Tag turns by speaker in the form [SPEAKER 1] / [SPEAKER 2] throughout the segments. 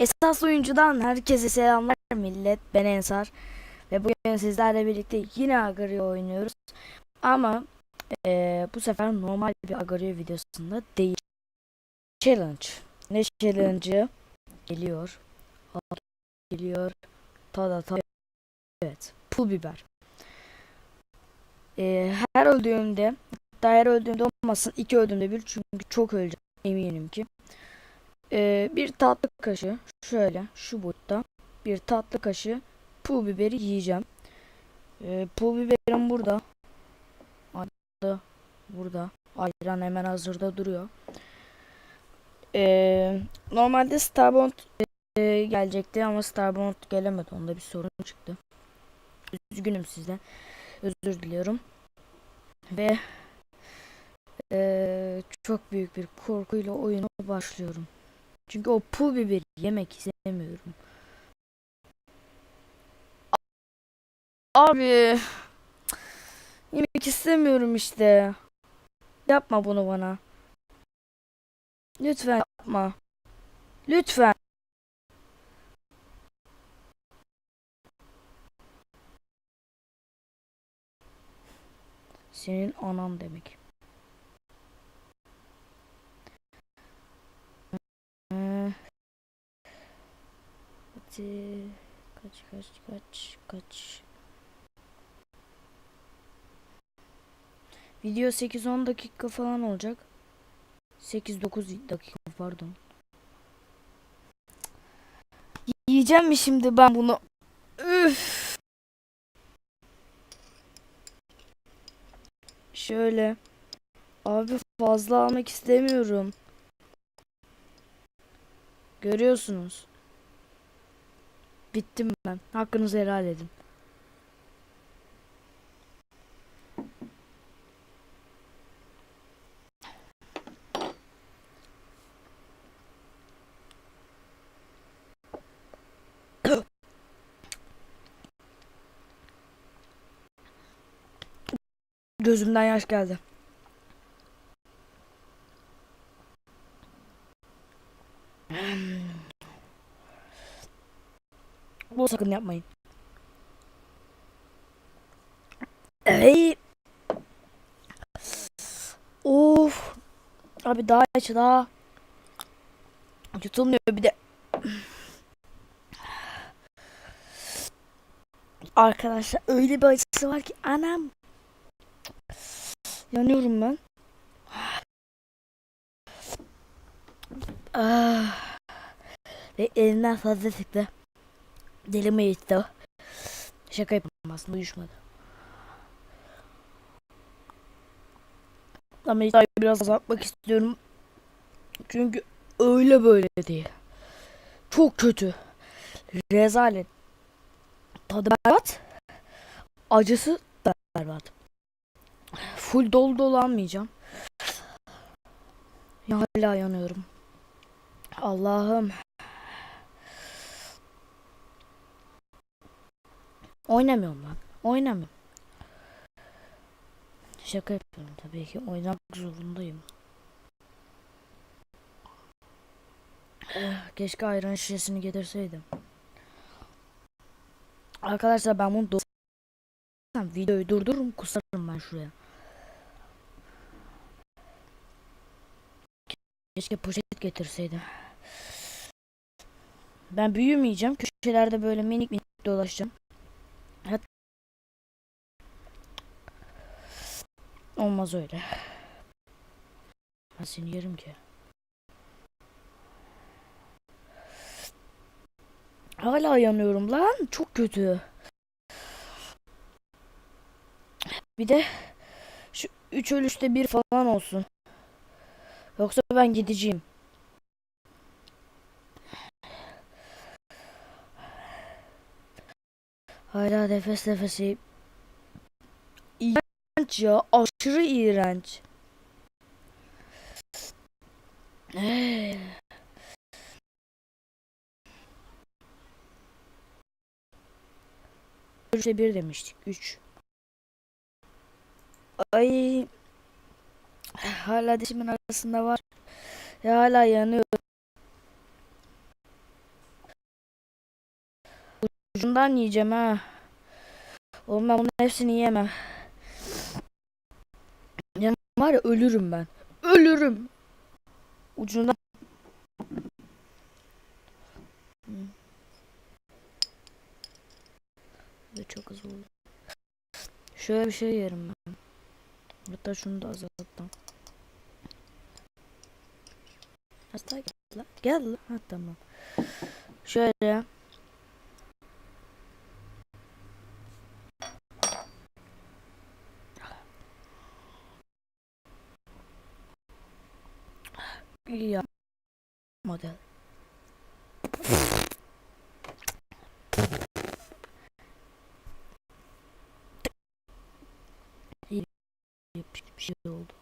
[SPEAKER 1] Esas oyuncudan herkese selamlar millet. Ben Ensar. Ve bugün sizlerle birlikte yine Agario oynuyoruz. Ama eee, bu sefer normal bir Agario videosunda değil. Challenge. Ne challenge'ı? Geliyor. Geliyor. Tada tada. Evet. Pul biber. Eee, her öldüğümde hatta her öldüğümde olmasın iki öldüğümde bir çünkü çok öleceğim eminim ki. Ee, bir tatlı kaşığı şöyle şu boyutta bir tatlı kaşığı pul biberi yiyeceğim. Ee, pul biberim burada. Burada. Burada. Ayran hemen hazırda duruyor. Ee, normalde Starbound e, gelecekti ama Starbound gelemedi. Onda bir sorun çıktı. Üzgünüm sizden. Özür diliyorum. Ve e, çok büyük bir korkuyla oyuna başlıyorum. Çünkü o pul biberi yemek istemiyorum. Abi yemek istemiyorum işte. Yapma bunu bana. Lütfen yapma. Lütfen. Senin anan demek. Ee, Hadi. Kaç kaç kaç kaç. Video 8-10 dakika falan olacak. 8-9 dakika pardon. Yiyeceğim mi şimdi ben bunu? Üf. Şöyle. Abi fazla almak istemiyorum. Görüyorsunuz. Bittim ben. Hakkınızı helal edin. Gözümden yaş geldi. Bu sakın yapmayın. Ey. Of. Abi daha aç daha. Yutulmuyor bir de. Arkadaşlar öyle bir acısı var ki anam. Yanıyorum ben. Ah. Ve elinden fazla sıktı. Dilime gitti. Şaka yapamam aslında uyuşmadı. Ama hikayeyi biraz azaltmak istiyorum. Çünkü öyle böyle değil. Çok kötü. Rezalet. Tadı berbat. Acısı berbat. Full dolu dolu almayacağım. Ya hala yanıyorum. Allah'ım. Oynamıyorum ben. Oynamıyorum. Şaka yapıyorum tabii ki. Oynamak zorundayım. Eh, Keşke ayran şişesini getirseydim. Arkadaşlar ben bunu dur videoyu durdururum kusarım ben şuraya. Keşke poşet getirseydim. Ben büyümeyeceğim. Köşelerde böyle minik minik dolaşacağım. Hat- Olmaz öyle. Ben seni yerim ki. Hala yanıyorum lan. Çok kötü. Bir de şu üç ölüşte bir falan olsun. Yoksa ben gideceğim. Hala nefes nefeseyim. İğrenç ya. Aşırı iğrenç. Ee. Üçte bir demiştik. Üç. Ay. Hala dişimin arasında var. Ya hala yanıyor. Ucundan yiyeceğim ha. Oğlum ben bunun hepsini yiyemem. Ya var ya ölürüm ben. Ölürüm. Ucundan. Ve çok hızlı oldu. Şöyle bir şey yerim ben. Hatta şunu da azalttam. Hasta gel lan. Gel lan. Ha tamam. Şöyle. Ya. Model. Bir şey oldu.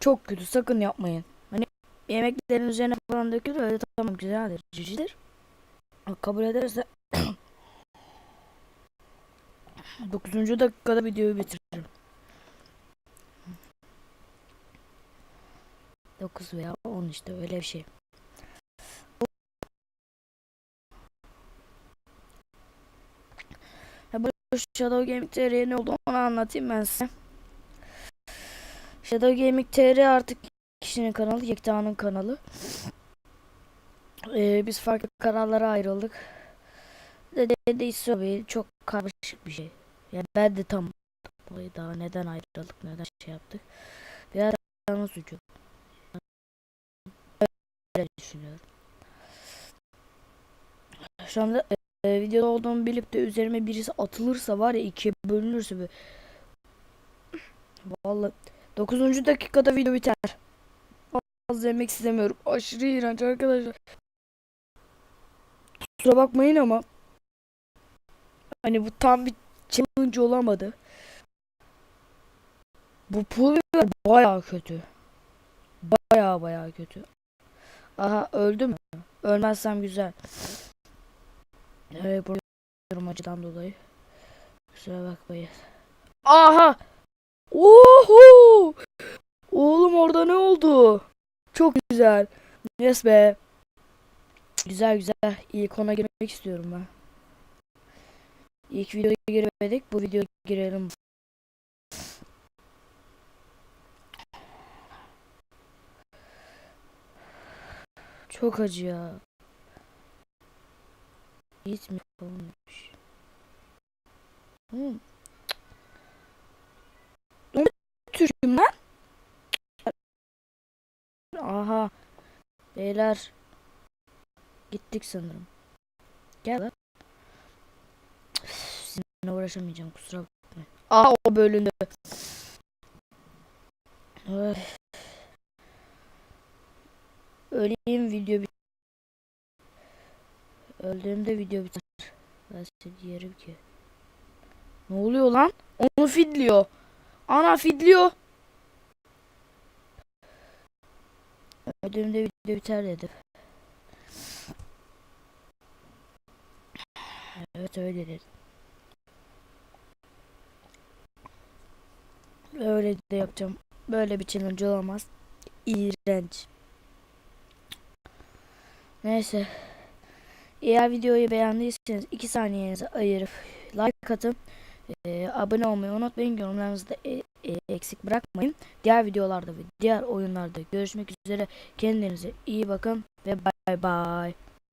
[SPEAKER 1] Çok kötü sakın yapmayın. Hani yemeklerin üzerine falan dökülür öyle tamam güzeldir cicidir. Kabul ederse 9. dakikada videoyu bitiririm. 9 veya 10 işte öyle bir şey. Shadow Gaming TR'ye ne oldu onu anlatayım ben size. Shadow Gaming TR artık kişinin kanalı, Yekta'nın kanalı. Ee, biz farklı kanallara ayrıldık. Dede de istiyor çok karmaşık bir şey. Yani ben de tam daha neden ayrıldık, neden şey yaptık. Biraz suçu. Düşünüyorum. Şu anda e, videoda olduğumu bilip de üzerime birisi atılırsa var ya ikiye bölünürse be. Vallahi 9. dakikada video biter. Az yemek istemiyorum. Aşırı iğrenç arkadaşlar. Kusura bakmayın ama hani bu tam bir challenge olamadı. Bu pul biber bayağı kötü. Bayağı bayağı kötü. Aha öldü mü? Ölmezsem güzel. Evet buradayım acıdan dolayı. Kusura bakmayın. Aha! Oho! Oğlum orada ne oldu? Çok güzel. Yes be. Güzel güzel. İlk ona girmek istiyorum ben. İlk videoya giremedik. Bu videoya girelim. Çok acı ya. Hiç mi olmuş? Hmm. Türk'üm lan? Aha. Beyler. Gittik sanırım. Gel lan. Sizinle uğraşamayacağım kusura bakmayın. Aa o bölündü. Öf. Öleyim video bit. Öldüğümde video biter. Ben seni yerim ki. Ne oluyor lan? Onu fidliyor. Ana fidliyor. Öldüğümde video biter dedi. Evet öyle dedi. Öyle de yapacağım. Böyle bir challenge olamaz. İğrenç. Neyse. Eğer videoyu beğendiyseniz 2 saniyenizi ayırıp like atın. Ee, abone olmayı unutmayın. Yorumlarınızı da e, e, eksik bırakmayın. Diğer videolarda ve diğer oyunlarda görüşmek üzere. Kendinize iyi bakın ve bay bay.